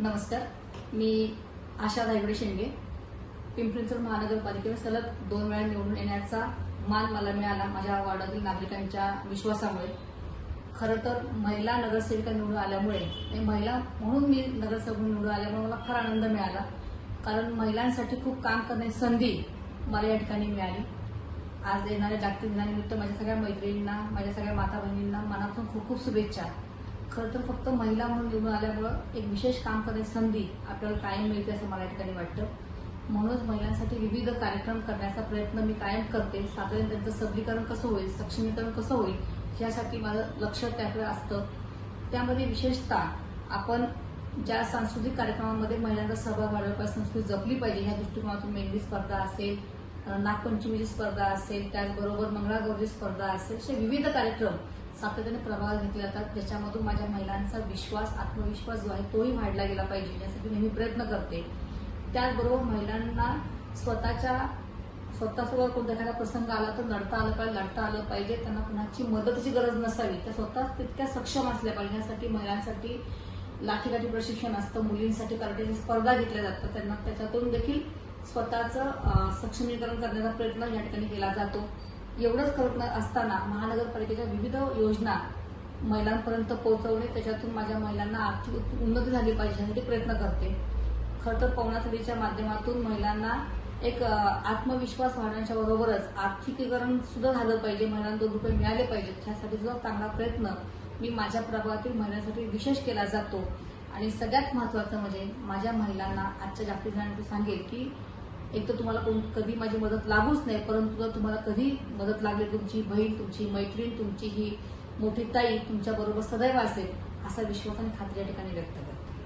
नमस्कार. मी आशा धायगडे शेंडगे. पिंपरी चिंचवड महानगरपालिकेवर सलग दोन वेळा निवडून येण्याचा मान मला मिळाला माझ्या वॉर्डातील नागरिकांच्या विश्वासामुळे. खरं तर महिला नगरसेविका निवडून आल्यामुळे आणि महिला म्हणून मी नगरसेवक निवडून आल्यामुळे मला फार आनंद मिळाला. कारण महिलांसाठी खूप काम करण्याची संधी मला या ठिकाणी मिळाली. आज येणाऱ्या जागतिक दिनानिमित्त माझ्या सगळ्या मैत्रिणींना माझ्या सगळ्या माता बहिणींना मनातून खूप खूप शुभेच्छा. खरं तर फक्त महिला म्हणून निवडून आल्यामुळं एक विशेष काम करण्याची संधी आपल्याला कायम मिळते असं मला या ठिकाणी वाटतं. म्हणूनच महिलांसाठी विविध कार्यक्रम करण्याचा प्रयत्न मी कायम करते. साधारण त्यांचं सबलीकरण कसं होईल सक्षमीकरण कसं होईल यासाठी माझं लक्ष त्याकडे असतं. त्यामध्ये विशेषतः आपण ज्या सांस्कृतिक कार्यक्रमामध्ये महिलांचा सहभाग वाढवला पाहिजे संस्कृती जपली पाहिजे ह्या दृष्टिकोनातून मेहंदी स्पर्धा असेल नागपंचमीची स्पर्धा असेल त्याचबरोबर मंगळागौरी स्पर्धा असेल असे विविध कार्यक्रम सातत्याने प्रभाव घेतले जातात. ज्याच्यामधून माझ्या महिलांचा विश्वास आत्मविश्वास जो आहे तोही वाढला गेला पाहिजे यासाठी नेहमी प्रयत्न करते. त्याचबरोबर महिलांना स्वतःच्या स्वतःसोबत कोणता एखादा प्रसंग आला तर लढता आलं पाहिजे लढता आलं पाहिजे. त्यांना कुणाची मदतीची गरज नसावी. त्या स्वतः तितक्या सक्षम असल्या पाहिजे. यासाठी महिलांसाठी लाठीकाठी प्रशिक्षण असतं. मुलींसाठी कराटेची स्पर्धा घेतल्या जातात. त्यांना त्याच्यातून देखील स्वतःचं सक्षमीकरण करण्याचा प्रयत्न या ठिकाणी केला जातो. एवढंच करत न- असताना महानगरपालिकेच्या विविध योजना महिलांपर्यंत पोहोचवणे त्याच्यातून माझ्या महिलांना आर्थिक उन्नती झाली पाहिजे यासाठी प्रयत्न करते. खरं तर पवनाथडीच्या माध्यमातून महिलांना एक आत्मविश्वास वाढण्याच्या बरोबरच आर्थिकीकरण सुद्धा झालं पाहिजे महिलांना दोन रुपये मिळाले पाहिजेत. ह्यासाठी सुद्धा चांगला प्रयत्न मी माझ्या प्रभागातील महिलांसाठी विशेष केला जातो. आणि सगळ्यात महत्वाचं म्हणजे माझ्या महिलांना आजच्या जागतिक दिनानिमित्त सांगेल की एक तर तुम्हाला कोण कधी माझी मदत लागूच नाही परंतु जर तुम्हाला कधी मदत लागली तुमची बहीण तुमची मैत्रीण तुमची ही मोठी ताई तुमच्या बरोबर सदैव असेल असा विश्वास आणि खात्री या ठिकाणी व्यक्त करते.